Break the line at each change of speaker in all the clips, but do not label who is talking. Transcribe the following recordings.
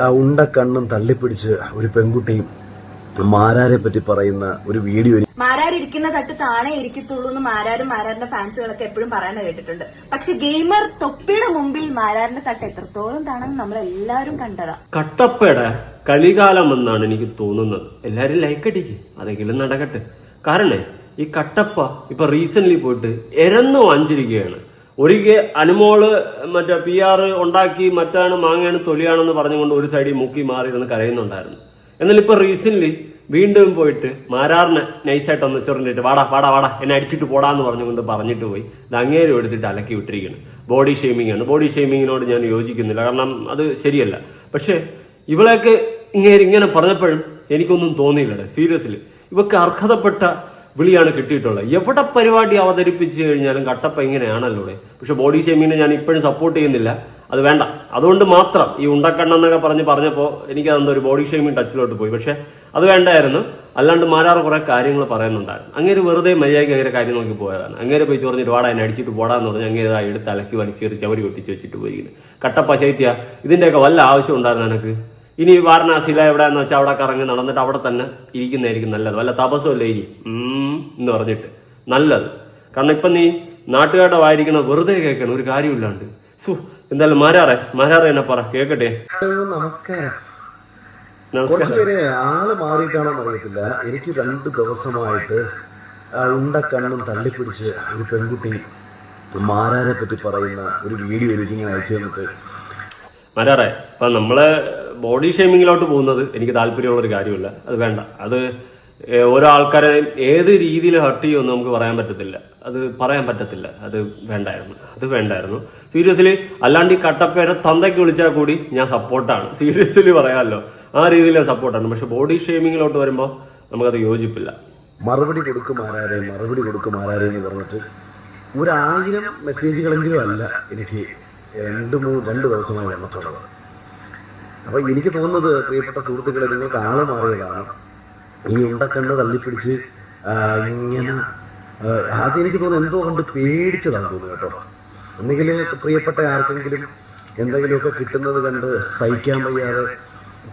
ഉണ്ടക്കണ്ണും തള്ളിപ്പിടിച്ച് ഒരു പെൺകുട്ടി മാരാരെ പറ്റി പറയുന്ന ഒരു വീഡിയോ മാരാർ
ഇരിക്കുന്ന തട്ട് താഴെ ഇരിക്കത്തുള്ളൂ എന്ന് മാരാരും മാരാറിന്റെ ഫാൻസുകളൊക്കെ എപ്പോഴും പറയുന്നത് കേട്ടിട്ടുണ്ട്. പക്ഷെ ഗെയിമർ തൊപ്പിയുടെ മുമ്പിൽ മാരാറിന്റെ തട്ട് എത്രത്തോളം താണെന്ന് നമ്മൾ എല്ലാവരും കണ്ടതാ.
കട്ടപ്പയുടെ കളികാലം എന്നാണ് എനിക്ക് തോന്നുന്നത്. എല്ലാരും ലൈക്ക് അടിക്കും. അതെങ്കിലും നടക്കട്ടെ. കാരണേ ഈ കട്ടപ്പ ഇപ്പൊ റീസെന്റ് പോയിട്ട് എരന്നു വാങ്ങിച്ചിരിക്കുകയാണ് ഒരിക്കൽ അനുമോൾ മറ്റേ പി ആർ ഉണ്ടാക്കി മറ്റാണ് മാങ്ങയാണ് തൊലിയാണെന്ന് പറഞ്ഞുകൊണ്ട് ഒരു സൈഡിൽ മുക്കി മാറി ഇരുന്ന് കരയുന്നുണ്ടായിരുന്നു. എന്നാൽ ഇപ്പൊ റീസെന്റ് വീണ്ടും പോയിട്ട് മാരാറിനെ നൈസായിട്ട് ഒന്ന് ചൊറിഞ്ഞിട്ട് വാടാ വാടാ വാടാ എന്നെ അടിച്ചിട്ട് പോടാന്ന് പറഞ്ഞുകൊണ്ട് പറഞ്ഞിട്ട് പോയി. ഇത് അങ്ങേരും എടുത്തിട്ട് അലക്കി വിട്ടിരിക്കുകയാണ്. ബോഡി ഷെയ്മിംഗ് ആണ്. ബോഡി ഷെയ്മിങ്ങിനോട് ഞാൻ യോജിക്കുന്നില്ല. കാരണം അത് ശരിയല്ല. പക്ഷേ ഇവളെയൊക്കെ ഇങ്ങനെ ഇങ്ങനെ പറഞ്ഞപ്പോഴും എനിക്കൊന്നും തോന്നിയില്ല സീരിയസ്ലി ഇവക്ക് അർഹതപ്പെട്ട വിളിയാണ് കിട്ടിയിട്ടുള്ളത്. എവിടെ പരിപാടി അവതരിപ്പിച്ച് കഴിഞ്ഞാലും കട്ടപ്പ ഇങ്ങനെയാണല്ലോ പക്ഷെ ബോഡി ഷേമിങ്ങിനെ ഞാൻ ഇപ്പോഴും സപ്പോർട്ട് ചെയ്യുന്നില്ല. അത് വേണ്ട. അതുകൊണ്ട് മാത്രം ഈ ഉണ്ടക്കണ്ണെന്നൊക്കെ പറഞ്ഞ് പറഞ്ഞപ്പോൾ എനിക്ക് അതെന്തോ ഒരു ബോഡി ഷേമിങ് ടച്ചിലോട്ട് പോയി. പക്ഷെ അത് വേണ്ടായിരുന്നു. അല്ലാണ്ട് മാരാറ് കുറെ കാര്യങ്ങൾ പറയുന്നുണ്ടായിരുന്നു. അങ്ങനെ വെറുതെ മര്യാദയ്ക്ക് അങ്ങനെ കാര്യം നോക്കി പോയതാണ്. അങ്ങനെ പോയി ചോറിഞ്ഞ് ഒരുപാട് അതിനെ അടിച്ചിട്ട് പോടാന്ന് പറഞ്ഞ് അങ്ങനെ എടുത്ത് അലക്കി വലിച്ചേറി ചവരി ഒട്ടിച്ച് വെച്ചിട്ട് പോയിരിക്കുന്നു. കട്ടപ്പ ശൈത്യ ഇതിന്റെയൊക്കെ വല്ല ആവശ്യം ഉണ്ടായിരുന്നു എനിക്ക് ഇനി വാരണാസിയില എവിടെയെന്ന് വെച്ചാൽ അവിടെ കറങ്ങി നടന്നിട്ട് അവിടെ തന്നെ ഇരിക്കുന്നതായിരിക്കും നല്ലത്. വല്ല തപസ്സുമല്ലേ ഉം എന്ന് പറഞ്ഞിട്ട്. നല്ലത്. കാരണം ഇപ്പം നീ നാട്ടുകാരുടെ വായിരിക്കണ വെറുതെ കേൾക്കണം ഒരു കാര്യമില്ലാണ്ട് സു എന്തായാലും മാരാറെ? മാരാറെ എന്നെ പറ കേക്കട്ടെ
നമസ്കാരം.
നമസ്കാരം.
കുറച്ചുപേരെ ആൾ മാറിയിട്ടാണോ അറിയത്തില്ല എനിക്ക് രണ്ട് ദിവസമായിട്ട് ഉണ്ട കണ്ണും തള്ളിപ്പിടിച്ച് ഒരു പെൺകുട്ടി മാരാരെ പറ്റി പറയുന്ന ഒരു വീഡിയോ എനിക്കിങ്ങനെ അയച്ചു തന്നിട്ട്.
മാരാറെ അപ്പൊ നമ്മൾ ബോഡി ഷേമിങ്ങിലോട്ട് പോകുന്നത് എനിക്ക് താല്പര്യമുള്ളൊരു കാര്യമില്ല. അത് വേണ്ട. അത് ഓരോ ആൾക്കാരെയും ഏത് രീതിയിൽ ഹർട്ട് ചെയ്യുമെന്ന് നമുക്ക് പറയാൻ പറ്റത്തില്ല. അത് പറയാൻ പറ്റത്തില്ല. അത് വേണ്ടായിരുന്നു. അത് വേണ്ടായിരുന്നു. സീരിയസ്ലി അല്ലാണ്ട് ഈ കട്ടപ്പേരെ തന്തയ്ക്ക് വിളിച്ചാൽ കൂടി ഞാൻ സപ്പോർട്ടാണ് സീരിയസ്ലി പറയാമല്ലോ. ആ രീതിയിൽ സപ്പോർട്ടാണ് പക്ഷെ ബോഡി ഷേമിങ്ങിലോട്ട് വരുമ്പോൾ നമുക്കത് യോജിപ്പില്ല.
മറുപടി കൊടുക്കും ആരാരെ മറുപടി കൊടുക്കും ആരാരെ എന്ന് പറഞ്ഞിട്ട് ഒരായിരം മെസ്സേജുകളെങ്കിലും അല്ല എനിക്ക് രണ്ട് മൂന്ന് രണ്ട് ദിവസമായി വന്നിട്ടുള്ളത്. അപ്പോൾ എനിക്ക് തോന്നുന്നത് പ്രിയപ്പെട്ട സുഹൃത്തുക്കളെ നിങ്ങൾക്ക് ആൾ മാറിയതാണ് ഈ ഉണ്ടക്കണ്ണ് തള്ളിപ്പിടിച്ച് ഇങ്ങനെ ആദ്യം എനിക്ക് തോന്നുന്നു എന്തോ കണ്ട് പേടിച്ചതാണ് തോന്നുന്നു കേട്ടോ. ഒന്നുകിൽ പ്രിയപ്പെട്ട ആർക്കെങ്കിലും എന്തെങ്കിലുമൊക്കെ കിട്ടുന്നത് കണ്ട് സഹിക്കാൻ വയ്യാതെ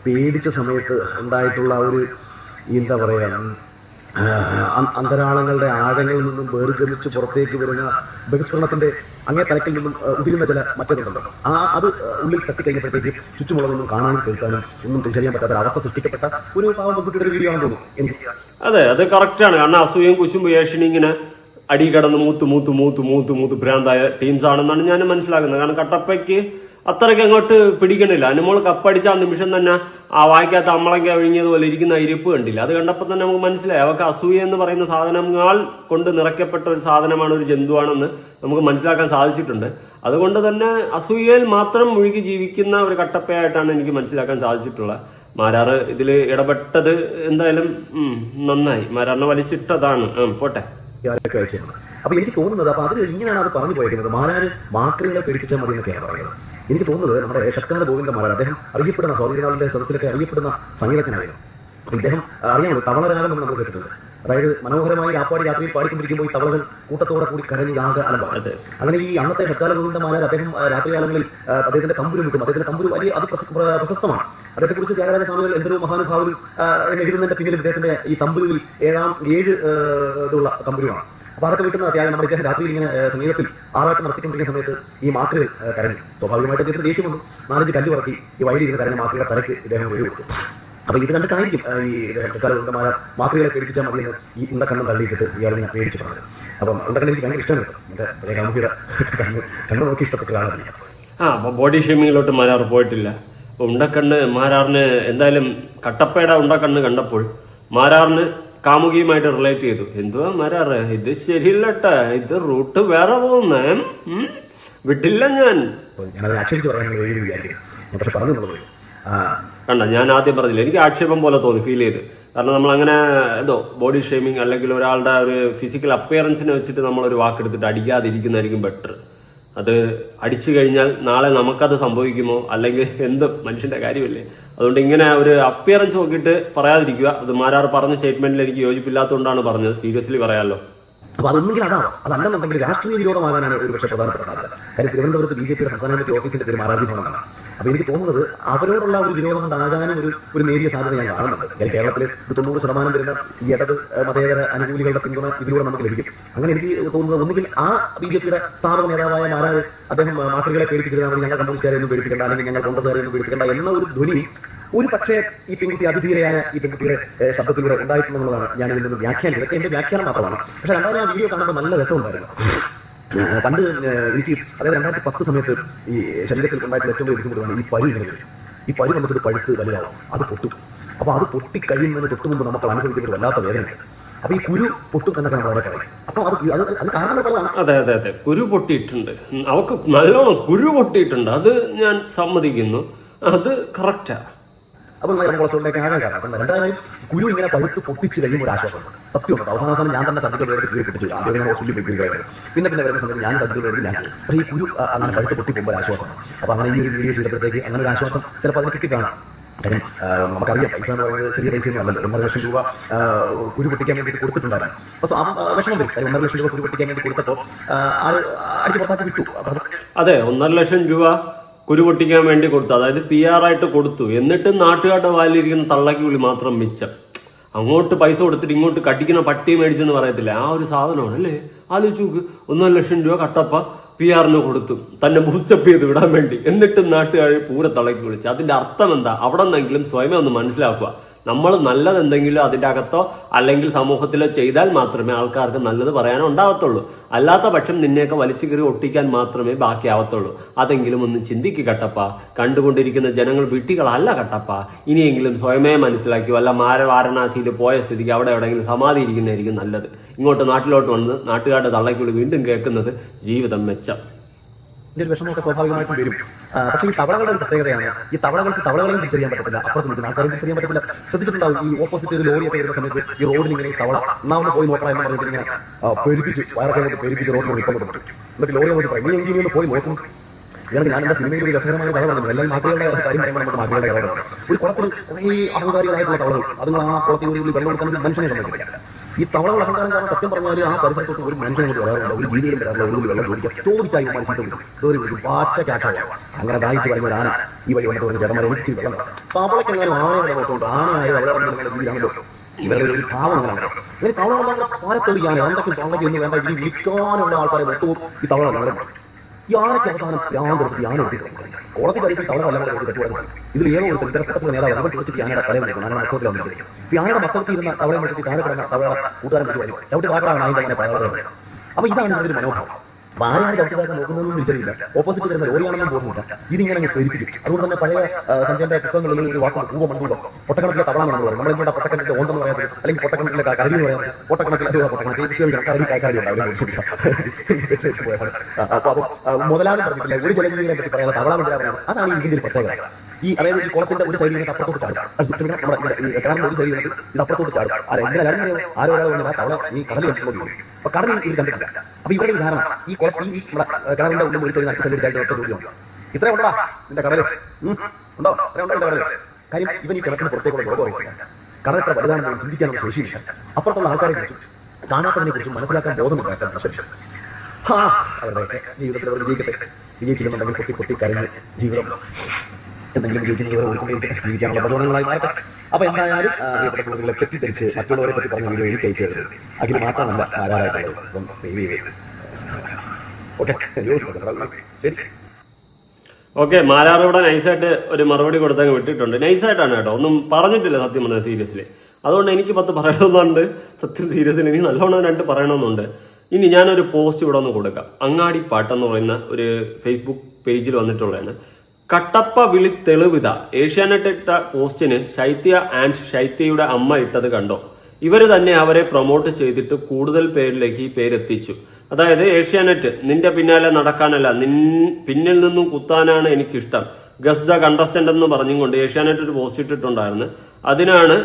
പേടിച്ച സമയത്ത് ഉണ്ടായിട്ടുള്ള ഒരു എന്താ പറയുക അന്തരാളങ്ങളുടെ ആഴങ്ങളിൽ നിന്നും വേർഗമിച്ച് പുറത്തേക്ക് വരുന്ന ബഹിസ്ഫുരണത്തിന്റെ അങ്ങേ തലക്കിൽ നിന്നും ഉതിരുന്ന ചില മറ്റേതുണ്ടല്ലോ. ആ അത് ഉള്ളിൽ തട്ടിക്കഴിഞ്ഞപ്പോഴത്തേക്ക് ചുറ്റുമുള്ളതൊന്നും കാണാനും കേൾക്കാനും ഒന്നും തിരിച്ചറിയാൻ പറ്റാത്ത അവസ്ഥ സൃഷ്ടിക്കപ്പെട്ട ഒരു പാവം പെൺകുട്ടിയുടെ ഒരു വീഡിയോ ആണെന്ന് തോന്നുന്നു എനിക്ക്.
അതെ അത് കറക്റ്റാണ് കാരണം അസൂയം കുശും ഏഷണി ഇങ്ങനെ അടി കടന്ന് മൂത്ത് മൂത്ത് മൂത്ത് മൂത്ത് മൂത്ത് ഭ്രാന്തായ ടീംസ് ആണെന്നാണ് ഞാൻ മനസ്സിലാക്കുന്നത്. കാരണം കട്ടപ്പയ്ക്ക് അത്രയ്ക്ക് അങ്ങോട്ട് പിടിക്കണില്ല. അനുമോൾ കപ്പടിച്ച ആ നിമിഷം തന്നെ ആ വായിക്കാത്ത അമ്മളൊക്കെ ഒഴിഞ്ഞതുപോലെ ഇരിക്കുന്ന ഇരിപ്പ് കണ്ടില്ല. അത് കണ്ടപ്പോൾ തന്നെ നമുക്ക് മനസ്സിലായി. അവർക്ക് അസൂയ എന്ന് പറയുന്ന സാധനങ്ങൾ കൊണ്ട് നിറയ്ക്കപ്പെട്ട ഒരു സാധനമാണ് ഒരു ജന്തുവാണെന്ന് നമുക്ക് മനസ്സിലാക്കാൻ സാധിച്ചിട്ടുണ്ട്. അതുകൊണ്ട് തന്നെ അസൂയയിൽ മാത്രം മുഴുകി ജീവിക്കുന്ന ഒരു കട്ടപ്പയായിട്ടാണ് എനിക്ക് മനസ്സിലാക്കാൻ സാധിച്ചിട്ടുള്ളത്. മാരാറ് ഇതിൽ ഇടപെട്ടത് എന്തായാലും നന്നായി. മാരാറിനെ വലിച്ചിട്ടതാണ്. പോട്ടെ.
അപ്പൊ എനിക്ക് തോന്നുന്നത് അപ്പൊ അതിൽ ഇങ്ങനെയാണ് അത് പറഞ്ഞു പോയിരിക്കുന്നത് മാരാർ മാത്രങ്ങളെ പേടിപ്പിച്ചാൽ മതി എന്നൊക്കെയാണ് പറയുന്നത്. എനിക്ക് തോന്നുന്നത് നമ്മുടെ ഷക്കാന ഗോവിന്ദ മാരാർ അദ്ദേഹം അറിയപ്പെടുന്ന സ്വാതന്ത്ര്യനാളിന്റെ സദസ്സിലൊക്കെ അറിയപ്പെടുന്ന സംഗീതജ്ഞനായിരുന്നു. അപ്പൊ ഇദ്ദേഹം അറിയാമല്ലോ തവളരാഗം എന്ന് നമ്മൾ കേട്ടിട്ടുണ്ട്. അതായത് മനോഹരമായി രാപ്പാടി രാത്രിയിൽ പാടിക്കൊണ്ടിരിക്കുമ്പോൾ ഈ തവളകൾ കൂട്ടത്തോടെ കൂടി കരഞ്ഞ് ആകെ അലമ്പാണ്. അങ്ങനെ ഈ അന്നത്തെ ശക്താല ഗോവിന്ദ മാരാർ അദ്ദേഹം രാത്രികാലങ്ങളിൽ അദ്ദേഹത്തിന്റെ തമ്പുരു കിട്ടും അദ്ദേഹത്തിന്റെ തമ്പുരു വലിയ അത് പ്രശസ്തമാണ്. അദ്ദേഹത്തെ കുറിച്ച് ത്യാഗരാജ സ്വാമികൾ എന്തൊരു മഹാനുഭാവനും എന്ന് എഴുതുന്നതിന്റെ പിന്നിൽ ഇദ്ദേഹത്തിന്റെ ഈ തമ്പുരുവിൽ ഏഴാം ഏഴ് ഇതുള്ള തമ്പുരുവാണ്. അതൊക്കെ കിട്ടുന്ന ത്യാഗം നമ്മുടെ ഇദ്ദേഹം രാത്രിയിൽ ഇങ്ങനെ സംഗീതത്തിൽ ആറാട്ട് നടത്തിക്കൊണ്ടിരിക്കുന്ന സമയത്ത് ഈ മാത്രകൾ കരഞ്ഞു. സ്വാഭാവികമായിട്ട് അദ്ദേഹത്തിന് ദേഷ്യം വന്നു. നാലഞ്ച് കല്ല് പറക്കി ഈ വയലിരുന്ന് കരഞ്ഞ മാക്രിയുടെ തലക്ക് ഇദ്ദേഹം ഒരു കൊടുത്തു. അപ്പൊ ഇത് കണ്ടിട്ടായിരിക്കും ഈ കലവൃന്ദമായ മാത്രകളെ പേടിപ്പിച്ചാൽ എന്ന് ഈ ഉണ്ടക്കണ്ണം തള്ളിയിട്ടിട്ട് ഇയാൾ ഇങ്ങനെ പേടിച്ച് പറഞ്ഞത്. അപ്പം ഉണ്ടക്കണ്ണം എനിക്ക് ഭയങ്കര ഇഷ്ടമാണ് കിട്ടും എന്റെ പഴയ കണ്ണ് കണ്ണ് നോക്കി ഇഷ്ടപ്പെട്ട ഞാൻ.
ആ അപ്പൊ ബോഡി ഷേമിങ്ങിലോട്ട് മാരാർ പോയിട്ടില്ല. അപ്പൊ ഉണ്ടക്കണ്ണ് മാരാറിന് എന്തായാലും കട്ടപ്പേട ഉണ്ടക്കണ്ണ് കണ്ടപ്പോൾ മാരാറിന് കാമുകിയുമായിട്ട് റിലേറ്റ് ചെയ്തു. എന്തുവാ മരാറ്? ഇത് ശരിയില്ലട്ടെ. ഇത് റൂട്ട് വേറെ പോകുന്നേ? വിട്ടില്ല ഞാൻ.
ഞാനത് ആക്ഷേപിച്ച് പറയാനുള്ള വിചാരിക്കുന്നു പക്ഷെ
കണ്ട? ഞാൻ ആദ്യം പറഞ്ഞില്ല? എനിക്ക് ആക്ഷേപം പോലെ തോന്നി ഫീൽ ചെയ്ത്. കാരണം നമ്മൾ അങ്ങനെ എന്തോ ബോഡി ഷേമിങ് അല്ലെങ്കിൽ ഒരാളുടെ ഒരു ഫിസിക്കൽ അപ്പിയറൻസിനെ വെച്ചിട്ട് നമ്മളൊരു വാക്കെടുത്തിട്ട് അടിക്കാതിരിക്കുന്നതായിരിക്കും ബെറ്റർ അത് അടിച്ചു കഴിഞ്ഞാൽ നാളെ നമുക്കത് സംഭവിക്കുമോ? അല്ലെങ്കിൽ എന്ത്? മനുഷ്യന്റെ കാര്യമല്ലേ? അതുകൊണ്ട് ഇങ്ങനെ ഒരു അപ്പിയറൻസ് നോക്കിയിട്ട് പറയാതിരിക്കുക. അത് മാരാർ പറഞ്ഞ സ്റ്റേറ്റ്മെന്റിൽ എനിക്ക് യോജിപ്പില്ലാത്തതുകൊണ്ടാണ് പറഞ്ഞത്. സീരിയസ്ലി പറയാമല്ലോ
അപ്പോൾ അതൊന്നെങ്കിൽ അതാണ് അതല്ലെന്നുണ്ടെങ്കിൽ രാഷ്ട്രീയ വിരോധമാകാനാണ് ഒരു പക്ഷേ പ്രധാനപ്പെട്ട സാധ്യത. കാര്യം തിരുവനന്തപുരത്ത് ബി ജെ പിയുടെ സംസ്ഥാന കമ്മിറ്റി ഓഫീസിന്റെ പേര് മാറാജി ഭവൻ എന്നാണ് അപ്പോൾ എനിക്ക് തോന്നുന്നത് അവരോടുള്ള ഒരു വിരോധം കൊണ്ടാകാനും ഒരു ഒരു നേരിയ സാധ്യത ഞാൻ കാണുന്നുണ്ട്. കാര്യം കേരളത്തിൽ ഒരു തൊണ്ണൂറ് ശതമാനം വരുന്ന ഈ ഇടത് മതേതര അനുകൂലികളുടെ പിന്തുണ ഇതിലൂടെ നമുക്ക് ലഭിക്കും. അങ്ങനെ എനിക്ക് തോന്നുന്നത് ഒന്നുകിൽ ആ ബി ജെ പിയുടെ സ്ഥാപക നേതാവായ മാരാർ അദ്ദേഹം മാതൃകളെ മാക്രികളെ ഞങ്ങൾ കമ്മ്യൂണിസ്റ്റുകാരെ ഒന്നും പേടിപ്പിക്കേണ്ട അല്ലെങ്കിൽ ഞങ്ങൾ കോൺഗ്രസ്സുകാരെ ഒന്നും പേടിപ്പിക്കേണ്ട എന്ന ഒരു ധ്വനി ഒരു പക്ഷേ ഈ പെൺകുട്ടി അതിധീരയായ ഈ പെൺകുട്ടിയുടെ ശബ്ദത്തിലൂടെ ഉണ്ടായിട്ടുണ്ടെന്നുള്ളതാണ് ഞാൻ ഇതിൽ നിന്ന് വ്യാഖ്യാനം ഇതൊക്കെ എന്റെ വ്യാഖ്യാനം മാത്രമാണ്. പക്ഷെ രണ്ടാമത് ആ വീഡിയോ കാണുമ്പോൾ നല്ല രസമുണ്ടായിരുന്നു. പണ്ട് എനിക്ക് അതായത് രണ്ടായിരത്തി പത്ത് സമയത്ത് ഈ ശരീരത്തിൽ ഉണ്ടായിട്ടുള്ള ഏറ്റവും വലിയ ബുദ്ധിമുട്ടാണ് ഈ പരു ഇങ്ങനെ ഈ പരു വന്നിട്ട് പഴുത്ത് വലുതാവും. അത് പൊട്ടും. അപ്പോൾ അത് പൊട്ടി കഴിയുന്നതിന് തൊട്ട് മുമ്പ് നമുക്ക് അനുഭവിക്കുന്ന വല്ലാത്ത വേദനയുണ്ട്. അപ്പൊ ഈ കുരു പൊട്ടും എന്നൊക്കെ നമ്മൾ വളരെ പറയും. അപ്പൊ അത് അത് കാരണം
അതെ അതെ അതെ. കുരു പൊട്ടിയിട്ടുണ്ട്. അവക്ക് നല്ലോണം കുരു പൊട്ടിയിട്ടുണ്ട്. അത് ഞാൻ സമ്മതിക്കുന്നു. അത് കറക്റ്റാ
അപ്പോൾ നമ്മൾ കൊളസ്ട്രോളിലേക്ക് ആകാൻ കാരണം അപ്പം രണ്ടായാലും കുരു ഇങ്ങനെ പഴുത്ത് പൊട്ടിച്ച് കഴിയുമ്പോൾ ഒരു ആശ്വാസം. സത്യമുണ്ട്. അവസാന അവസാനം ഞാൻ തന്നെ സർജിക്കൽ എടുത്ത് കീറി പിടിച്ചു ആദ്യം ഞാൻ ഹോസ്പിറ്റലിൽ പോയി പിന്നെ പിന്നെ വരുന്ന സമയത്ത് ഞാൻ സർജിക്കൽ എടുത്ത് ഞാൻ കീറി. ഈ കുരു അങ്ങനെ പഴുത്ത് പൊട്ടി പോകുമ്പോൾ ഒരു ആശ്വാസം. അപ്പോൾ അങ്ങനെ ഈ ഒരു വീഡിയോ ചെയ്തപ്പോഴത്തേക്ക് അങ്ങനെ ഒരു ആശ്വാസം ചിലപ്പോൾ അതിന് കിട്ടിക്കാണാം കാര്യം നമുക്കറിയാം പൈസ എന്ന് പറയുന്നത് ചെറിയ പൈസയൊന്നും അല്ലല്ലോ. ഒന്നര ലക്ഷം രൂപ കുരു പൊട്ടിക്കാൻ വേണ്ടിയിട്ട് കൊടുത്തിട്ടുണ്ടായിരുന്നു. അപ്പോൾ വിഷമം വരും. കാര്യം ഒന്നര ലക്ഷം രൂപ കുരു പൊട്ടിക്കാൻ വേണ്ടി കൊടുത്തപ്പോൾ ആ, ആൾ അടിച്ച് പുറത്താക്കി വിട്ടു. അതെ
ഒന്നര ലക്ഷം രൂപ കുരു പൊട്ടിക്കാൻ വേണ്ടി കൊടുത്തു. അതായത് പി ആർ ആയിട്ട് കൊടുത്തു. എന്നിട്ട് നാട്ടുകാരുടെ വാലിലിരിക്കുന്ന തള്ളക്കി വിളി മാത്രം മിച്ചം. അങ്ങോട്ട് പൈസ കൊടുത്തിട്ട് ഇങ്ങോട്ട് കടിക്കുന്ന പട്ടി മേടിച്ചെന്ന് പറയത്തില്ല? ആ ഒരു സാധനമാണ് അല്ലേ? ആലോചിച്ച് നോക്ക്. ഒന്നര ലക്ഷം രൂപ കട്ടപ്പ പി ആറിന് കൊടുത്തു. തന്നെ ബൂസ്റ്റപ്പ് ചെയ്ത് വിടാൻ വേണ്ടി. എന്നിട്ട് നാട്ടുകാർ പൂരെ തളക്കി വിളിച്ചു. അതിന്റെ അർത്ഥം എന്താ? അവിടെ നിന്നെങ്കിലും സ്വയമേ ഒന്ന് മനസ്സിലാക്കുക. നമ്മൾ നല്ലത് എന്തെങ്കിലും അതിന്റെ അകത്തോ അല്ലെങ്കിൽ സമൂഹത്തിലോ ചെയ്താൽ മാത്രമേ ആൾക്കാർക്ക് നല്ലത് പറയാനോ ഉണ്ടാവത്തുള്ളൂ. അല്ലാത്ത പക്ഷം നിന്നെയൊക്കെ വലിച്ചു കയറി ഒട്ടിക്കാൻ മാത്രമേ ബാക്കിയാവത്തുള്ളൂ. അതെങ്കിലും ഒന്ന് ചിന്തിക്കുക കട്ടപ്പ. കണ്ടുകൊണ്ടിരിക്കുന്ന ജനങ്ങൾ വിട്ടികളല്ല കട്ടപ്പ. ഇനിയെങ്കിലും സ്വയമേ മനസ്സിലാക്കി വല്ല മാര വാരണാസിയിൽ പോയ സ്ഥിതിക്ക് അവിടെ എവിടെയെങ്കിലും സമാധി ഇരിക്കുന്നതായിരിക്കും നല്ലത്. ഇങ്ങോട്ട് നാട്ടിലോട്ട് വന്ന് നാട്ടുകാരുടെ തള്ളയ്ക്കുള്ളിൽ വീണ്ടും കേൾക്കുന്നത് ജീവിതം മെച്ചം.
ഇതിന്റെ ഒരു വിഷമമൊക്കെ സ്വാഭാവികമായിട്ടും വരും. പക്ഷേ ഈ തവളകളുടെ ഒരു പ്രത്യേകതയാണ് ഈ തവളകൾക്ക് തവളകളെയും തിരിച്ചറിയാൻ പറ്റത്തില്ല. അപ്പുറത്ത് നിൽക്കുന്ന ആൾക്കാരെയും തിരിച്ചറിയാൻ പറ്റത്തില്ല. ശ്രദ്ധിച്ചിട്ടുണ്ടാവും ഈ ഓപ്പോസിറ്റ് ഒരു ലോറിയൊക്കെ വരുന്ന സമയത്ത് ഈ റോഡിൽ ഇങ്ങനെ തവള എന്നാ ഒന്ന് പോയി നോക്കാൻ എന്ന് പറഞ്ഞിട്ട് ഇങ്ങനെ പെരുപ്പിച്ച് വയറൊക്കെ പെരുപ്പിച്ച് റോഡിൽ പറ്റും എന്നിട്ട് ലോറി നോക്കി പറയും നീ എങ്കിലും ഒന്ന് പോയി നോക്കുന്നു ഇതാണ് ഞാൻ എന്റെ സിനിമയിൽ ഒരു രസകരമായ കഥ പറഞ്ഞു എല്ലാം മാതൃകളുടെ കാര്യം പറയുമ്പോൾ നമ്മുടെ മാതൃകളുടെ കഥ പറഞ്ഞു ഒരു കുളത്തിൽ കുറേ അഹങ്കാരികളായിട്ടുള്ള തവളകൾ അതുങ്ങൾ ആ കുളത്തിൽ വെള്ളം കൊടുക്കാൻ മനുഷ്യനെ സമ്മതിക്കില്ല ഈ തവളകൾ അഹങ്കാരം കാരണം സത്യം പറഞ്ഞാൽ ആ പരിസരത്തോട്ട് ഒരു മനുഷ്യനെ കൊണ്ട് വരാറില്ല ഒരു ജീവികളും വരാറില്ല ഒരു വെള്ളം ചോദിക്കാം. ചോദിച്ചാൽ ഇവന്മാർ ചീത്ത ഒരു പാച്ച കാറ്റാണ് അങ്ങനെ ദാഹിച്ച് വരുന്ന ഒരു ഈ വഴി വന്നിട്ട് ഒരു ചേട്ടന്മാരെ എനിക്ക് വെള്ളം തരാം. തവളക്കെങ്ങാനും ആനയുടെ നോട്ടുണ്ട് ആന ആയത് അവളെ രീതിയിലാണല്ലോ ഇവരുടെ ഒരു ഭാവം അങ്ങനെയാണ് ഇങ്ങനെ തവള പാരത്തോട് ഞാൻ എന്തൊക്കെ തവളയ്ക്ക് എന്ന് വേണ്ട? ഇനി വിളിക്കാനുള്ള ആൾക്കാരെ മൊത്തവും ഈ തവള ആനയ്ക്ക് അവസാനം ഭ്രാന്തെടുത്ത് യാന എടുത്തിട്ട് കോടതി കഴിക്കും തവള വല്ല തെറ്റുവാണ് ഇതിൽ ഏതോ ഒരു കൂട്ടത്തിലെ നേതാവ് അവൻ ചോദിച്ചിട്ട് യാനയുടെ തലയിൽ വരും അങ്ങനെ മസ്തകത്തിൽ വന്നിരിക്കുന്നത്. യാനയുടെ വസ്ത്രത്തിൽ ഇരുന്ന തവളെ മുട്ടി താഴെ കിടന്ന തവള കൂട്ടുകാരൻ പറ്റി പറയും. ചവിട്ടി താഴെയാണ് അതിന്റെ അങ്ങനെ അപ്പൊ ഇതാണ് ഇതിന്റെ മനോഭാവം. അപ്പൊ ആരെയാണ് ചവിട്ടിതാക്കാൻ നോക്കുന്നതെന്ന് തിരിച്ചറിയില്ല. ഓപ്പോസിറ്റ് വരുന്ന ലോറിയാണെന്നും ബോധമില്ല ഇതിങ്ങനെ പെരുപ്പിക്കും അതുകൊണ്ട് തന്നെ പഴയ സഞ്ജയന്റെ പുസ്തകങ്ങളിൽ ഒരു വാക്കുണ്ട്. പൂവ മണ്ടൂടം പൊട്ടക്കണക്കിലെ തവള നമ്മൾ പറയും. നമ്മളിവിടെ പൊട്ടക്കണക്കിലെ ഓന്തെന്ന് പറയാത്തത് അല്ലെങ്കിൽ പൊട്ടക്കണക്കിലെ കരടി എന്ന് പറയാം പൊട്ടക്കണക്കിലെ പൊട്ടക്കണക്കിലെ കരടി കരടി ഉണ്ട് അവരെ അപ്പൊ മുതലാണ് പറഞ്ഞിട്ടില്ല ഒരു ജലജീവികളെ പറ്റി പറയാതെ തവള മുതലാ അതാണ് ഒരു പ്രത്യേകത. ഈ അതായത് ഈ കുളത്തിന്റെ ഒരു സൈഡിൽ നിന്ന് അപ്പുറത്തോട്ട് ചാടും. നമ്മുടെ കിണറിന്റെ ഒരു സൈഡിൽ നിന്ന് ഇത് അപ്പുറത്തോട്ട് ചാടും. ആരെ എങ്ങനെ കാര്യം ആരോ ഒരാൾ തവള ഈ കടലിൽ കണ്ടിട്ടുള്ളൂ അപ്പൊ കടലിൽ ഇത് കണ്ടിട്ടില്ല. അപ്പൊ ഇവരുടെ ധാരണ ഈ കുളത്തിൽ ഈ കിണറിന്റെ ഉള്ളിൽ ഒരു നടത്തി ചാടി ഒറ്റ ചോദ്യമാണ് ഇത്ര ഉണ്ടോ നിന്റെ കടൽ? ഉണ്ടോ? ഇത്ര ഉണ്ടോ കടൽ? കാര്യം ഇവൻ ഈ കിണറ്റിന് പുറത്തേക്കുള്ള ലോകം അറിയത്തില്ല. കടൽ എത്ര വലുതാണെന്ന് ചിന്തിക്കാനുള്ള ശേഷിയില്ല. അപ്പുറത്തുള്ള ആൾക്കാരെ കുറിച്ചും കാണാത്തതിനെ കുറിച്ചും മനസ്സിലാക്കാൻ ബോധമില്ലാത്ത പ്രശ്നം. ഹാ, അവരുടെയൊക്കെ ജീവിതത്തിൽ അവർ വിജയിക്കട്ടെ. പൊട്ടി പൊട്ടി കരഞ്ഞ് ജീവിതം. എന്തെങ്കിലും വിജയിക്കുന്നവരെ ഓർക്കൊണ്ടിരിക്കട്ടെ ജീവിക്കാനുള്ള പ്രചോദനങ്ങളായി മാറട്ടെ. അപ്പൊ എന്തായാലും പ്രിയപ്പെട്ട സുഹൃത്തുക്കളെ തെറ്റിദ്ധരിച്ച് മറ്റുള്ളവരെ പറ്റി പറഞ്ഞ വീഡിയോ എനിക്ക് അയച്ചു തരുന്നത് അഖിൽ മാത്രമല്ല ദൈവീ ഓക്കെ. ശരി.
നൈസായിട്ട് ഒരു മറുപടി കൊടുത്തങ്ങ് വിട്ടിട്ടുണ്ട്. നൈസായിട്ടാണ് കേട്ടോ. ഒന്നും പറഞ്ഞിട്ടില്ല സത്യം പറഞ്ഞാൽ സീരിയസ്ലി. അതുകൊണ്ട് എനിക്ക് പത്ത് പറയണമെന്നുണ്ട്. സത്യം സീരിയസ്ലി എനിക്ക് നല്ലോണം രണ്ട് പറയണമെന്നുണ്ട്. ഇനി ഞാനൊരു പോസ്റ്റ് ഇവിടെ ഒന്ന് കൊടുക്കാം. അങ്ങാടി പാട്ടെന്ന് പറയുന്ന ഒരു ഫേസ്ബുക്ക് പേജിൽ വന്നിട്ടുള്ളതാണ്. കട്ടപ്പ വിളി തെളിവിത. ഏഷ്യാനെറ്റ് ഇട്ട പോസ്റ്റിന് ശൈത്യ ആൻഡ് ശൈത്യയുടെ അമ്മ ഇട്ടത് കണ്ടോ? ഇവർ തന്നെ അവരെ പ്രൊമോട്ട് ചെയ്തിട്ട് കൂടുതൽ പേരിലേക്ക് ഈ പേരെത്തിച്ചു. അതായത് ഏഷ്യാനെറ്റ് നിന്റെ പിന്നാലെ നടക്കാനല്ല നിൻ പിന്നിൽ നിന്നും കുത്താനാണ് എനിക്കിഷ്ടം. ഗസ് ദ കണ്ടസ്റ്റന്റ് എന്ന് പറഞ്ഞുകൊണ്ട് ഏഷ്യാനെറ്റ് ഒരു പോസ്റ്റ് ഇട്ടിട്ടുണ്ടായിരുന്നു. അതിനാണ്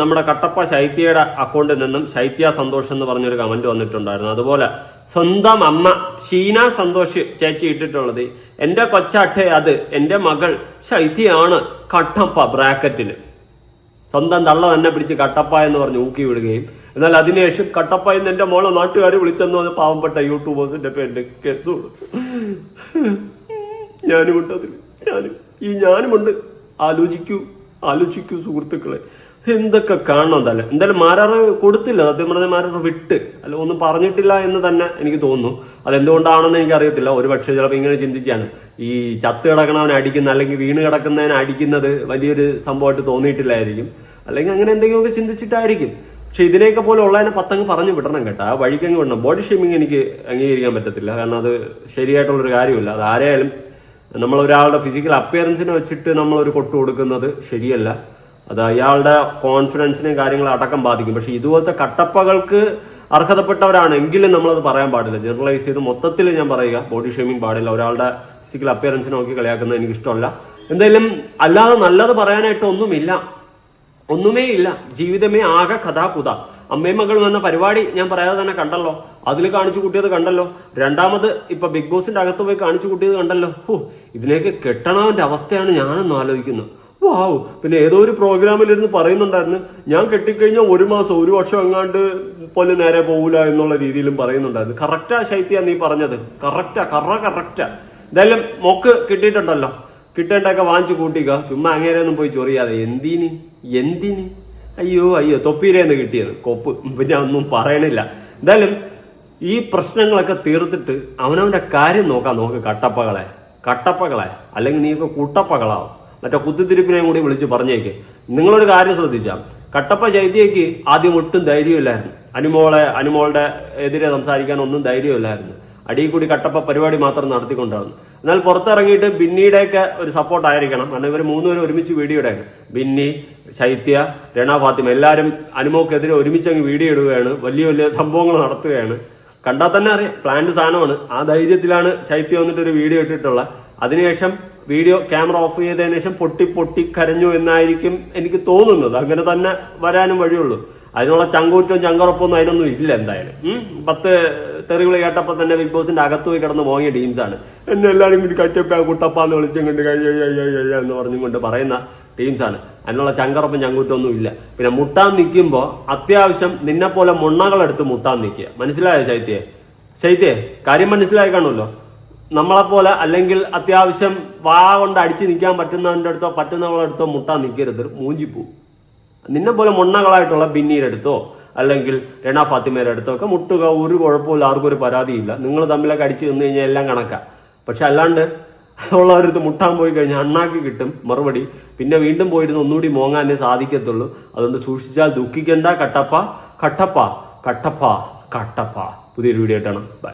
നമ്മുടെ കട്ടപ്പ ശൈത്യയുടെ അക്കൗണ്ടിൽ നിന്നും ശൈത്യ സന്തോഷം എന്ന് പറഞ്ഞൊരു കമന്റ് വന്നിട്ടുണ്ടായിരുന്നു അതുപോലെ സ്വന്തം അമ്മ. ഷീന സന്തോഷ് ചേച്ചി ഇട്ടിട്ടുള്ളത്. എന്റെ കൊച്ചാട്ടെ അത്. എന്റെ മകൾ ശൈത്യാണ് കട്ടപ്പ ബ്രാക്കറ്റിൽ. സ്വന്തം തള്ള തന്നെ പിടിച്ച് കട്ടപ്പ എന്ന് പറഞ്ഞ് ഊക്കി വിടുകയും. എന്നാൽ അതിനുശേഷം കട്ടപ്പ എന്ന് എന്റെ മോളെ നാട്ടുകാർ വിളിച്ചെന്ന് പറഞ്ഞ പാവപ്പെട്ട യൂട്യൂബേഴ്സിന്റെ പേരിൽ കേസ് കൊടുത്തു. ഞാനും ഉണ്ട് അതിൽ ഞാനും ഈ ഞാനുമുണ്ട്. ആലോചിക്കൂ. ആലോചിക്കൂ സുഹൃത്തുക്കളെ. എന്തൊക്കെ കാണണം എന്തായാലും. മാരാറ് കൊടുത്തില്ല. സത്യം പറഞ്ഞാൽ മാരാറ് വിട്ട്. അല്ല ഒന്നും പറഞ്ഞിട്ടില്ല എന്ന് തന്നെ എനിക്ക് തോന്നുന്നു. അതെന്തുകൊണ്ടാണെന്ന് എനിക്ക് അറിയത്തില്ല ഒരു പക്ഷേ ചിലപ്പോൾ ഇങ്ങനെ ചിന്തിച്ചാണ്. ഈ ചത്ത് കിടക്കണവനെ അടിക്കുന്ന അല്ലെങ്കിൽ വീണ് കിടക്കുന്നതിനെ അടിക്കുന്നത് വലിയൊരു സംഭവമായിട്ട് തോന്നിയിട്ടില്ലായിരിക്കും. അല്ലെങ്കിൽ അങ്ങനെ എന്തെങ്കിലുമൊക്കെ ചിന്തിച്ചിട്ടായിരിക്കും. പക്ഷെ ഇതിനെയൊക്കെ പോലെ ഉള്ളതിനെ പത്തങ്ങ് പറഞ്ഞു വിടണം കേട്ടോ. ആ വഴിക്കങ്ങ് വിടണം. ബോഡി ഷേമിങ് എനിക്ക് അംഗീകരിക്കാൻ പറ്റത്തില്ല. കാരണം അത് ശരിയായിട്ടുള്ളൊരു കാര്യമില്ല. അത് ആരായാലും നമ്മൾ ഒരാളുടെ ഫിസിക്കൽ അപ്പിയറൻസിനെ വെച്ചിട്ട് നമ്മൾ ഒരു കൊട്ടു കൊടുക്കുന്നത് ശരിയല്ല. അത് അയാളുടെ കോൺഫിഡൻസിനെയും കാര്യങ്ങളും അടക്കം ബാധിക്കും. പക്ഷെ ഇതുപോലത്തെ കട്ടപ്പകൾക്ക് അർഹതപ്പെട്ടവരാണ് എങ്കിലും നമ്മളത് പറയാൻ പാടില്ല. ജനറലൈസ് ചെയ്ത് മൊത്തത്തിൽ ഞാൻ പറയുക ബോഡി ഷേമിങ് പാടില്ല. ഒരാളുടെ ഫിസിക്കൽ അപ്പിയറൻസ് നോക്കി കളിയാക്കുന്നത് എനിക്ക് ഇഷ്ടമല്ല എന്തായാലും അല്ലാതെ നല്ലത് പറയാനായിട്ട് ഒന്നുമില്ല. ഒന്നുമേ ഇല്ല. ജീവിതമേ ആകെ കഥാകുത. അമ്മയും മകളും എന്ന പരിപാടി ഞാൻ പറയാതെ തന്നെ കണ്ടല്ലോ. അതിൽ കാണിച്ചു കൂട്ടിയത് കണ്ടല്ലോ. രണ്ടാമത് ഇപ്പൊ ബിഗ് ബോസിന്റെ അകത്ത് പോയി കാണിച്ചു കൂട്ടിയത് കണ്ടല്ലോ. ഓ ഇതിനെയൊക്കെ കെട്ടണവന്റെ അവസ്ഥയാണ് ഞാനൊന്ന് ആലോചിക്കുന്നത് വാവ്. പിന്നെ ഏതോ ഒരു പ്രോഗ്രാമിലിരുന്ന് പറയുന്നുണ്ടായിരുന്നു ഞാൻ കെട്ടിക്കഴിഞ്ഞാൽ ഒരു മാസം ഒരു വർഷം എങ്ങാണ്ട് പോലെ നേരെ പോകൂല എന്നുള്ള രീതിയിലും പറയുന്നുണ്ടായിരുന്നു. കറക്റ്റാ ശൈത്യ നീ പറഞ്ഞത്. കറക്റ്റാ കറ കറക്റ്റാ എന്തായാലും മോക്ക് കിട്ടിയിട്ടുണ്ടല്ലോ. കിട്ടേണ്ടൊക്കെ വാങ്ങിച്ചു കൂട്ടിക്ക. ചുമ്മാ അങ്ങനെയൊന്നും പോയി ചൊറിയാതെ. എന്തിന്? എന്തിന്? അയ്യോ അയ്യോ തൊപ്പിരേന്ന് കിട്ടിയത്. കൊപ്പ്. പിന്നെ ഒന്നും പറയണില്ല. എന്തായാലും ഈ പ്രശ്നങ്ങളൊക്കെ തീർത്തിട്ട് അവനവന്റെ കാര്യം നോക്കാൻ നോക്ക് കട്ടപ്പകളെ. കട്ടപ്പകളെ. അല്ലെങ്കിൽ നീയൊക്കെ കുട്ടപ്പകളാവും. മറ്റേ കുത്തിത്തിരിപ്പിനെയും കൂടി വിളിച്ച് പറഞ്ഞേക്ക്. നിങ്ങളൊരു കാര്യം ശ്രദ്ധിച്ചാൽ കട്ടപ്പ ചൈത്യയ്ക്ക് ആദ്യം ഒട്ടും ധൈര്യമില്ലായിരുന്നു. അനുമോളെ അനുമോളുടെ എതിരെ സംസാരിക്കാൻ ഒന്നും ധൈര്യമില്ലായിരുന്നു. അടിയിൽ കൂടി കട്ടപ്പ പരിപാടി മാത്രം നടത്തിക്കൊണ്ടായിരുന്നു. എന്നാൽ പുറത്തിറങ്ങിയിട്ട് ബിന്നിയുടെയൊക്കെ ഒരു സപ്പോർട്ട് ആയിരിക്കണം. കാരണം ഇവർ മൂന്നുപേരും ഒരുമിച്ച് വീഡിയോ ഇടാണ്. ബിന്നി ശൈത്യ രണ ഫാത്തിമ എല്ലാവരും അനുമോക്കെതിരെ ഒരുമിച്ച് അങ്ങ് വീഡിയോ ഇടുകയാണ്. വലിയ വലിയ സംഭവങ്ങൾ നടത്തുകയാണ്. കണ്ടാൽ തന്നെ അറിയാം. പ്ലാന്റ് സാധനമാണ്. ആ ധൈര്യത്തിലാണ് ശൈത്യ വന്നിട്ട് ഒരു വീഡിയോ ഇട്ടിട്ടുള്ളത് അതിനുശേഷം വീഡിയോ ക്യാമറ ഓഫ് ചെയ്തതിനു ശേഷം പൊട്ടി പൊട്ടി കരഞ്ഞു എന്നായിരിക്കും എനിക്ക് തോന്നുന്നത്. അങ്ങനെ തന്നെ വരാനും വഴിയുള്ളൂ. അതിനുള്ള ചങ്കൂറ്റവും ചങ്കറപ്പൊന്നും അതിനൊന്നും ഇല്ല എന്തായാലും. പത്ത് തെറികൾ കേട്ടപ്പോൾ തന്നെ ബിഗ് ബോസിന്റെ അകത്ത് പോയി കിടന്ന് പോയ ടീംസ് ആണ്. എന്നെ എല്ലാവരും കൂടി കറ്റപ്പ കുട്ടപ്പാന്ന് വിളിച്ചും കൊണ്ട് എന്ന് പറഞ്ഞും കൊണ്ട് പറയുന്ന ടീംസാണ് അതിനുള്ള ചങ്കറപ്പും ചങ്കൂറ്റൊന്നും ഇല്ല. പിന്നെ മുട്ടാൻ നിൽക്കുമ്പോൾ അത്യാവശ്യം നിന്നെ പോലെ മുണ്ണകളെടുത്ത് മുട്ടാൻ നിൽക്കുക. മനസ്സിലായോ ശൈത്യേ? ശൈത്യേ കാര്യം മനസ്സിലായി കാണുമല്ലോ? നമ്മളെപ്പോലെ അല്ലെങ്കിൽ അത്യാവശ്യം വാ കൊണ്ട് അടിച്ച് നിൽക്കാൻ പറ്റുന്നവന്റെ അടുത്തോ പറ്റുന്നവളുടെ അടുത്തോ മുട്ടാൻ നിൽക്കരുത്. മൂഞ്ചിപ്പൂ. നിന്നെ പോലെ മുണ്ണകളായിട്ടുള്ള ബിന്നീരുടെ അടുത്തോ അല്ലെങ്കിൽ രണ ഫാത്തിമയുടെ അടുത്തോ ഒക്കെ മുട്ടുക ഒരു കുഴപ്പമില്ല ആർക്കും ഒരു പരാതിയില്ല. നിങ്ങൾ തമ്മിലൊക്കെ അടിച്ച് നിന്ന് കഴിഞ്ഞാൽ എല്ലാം കണക്കാം. പക്ഷെ അല്ലാണ്ട് ഉള്ളവരടുത്ത് മുട്ടാൻ പോയി കഴിഞ്ഞാൽ അണ്ണാക്കി കിട്ടും മറുപടി. പിന്നെ വീണ്ടും പോയിരുന്ന് ഒന്നുകൂടി മോങ്ങാനേ സാധിക്കത്തുള്ളൂ. അതുകൊണ്ട് സൂക്ഷിച്ചാൽ ദുഃഖിക്കണ്ട. കട്ടപ്പ കട്ടപ്പ കട്ടപ്പ കട്ടപ്പ. പുതിയൊരു വീഡിയോ ആയിട്ടാണ്. ബൈ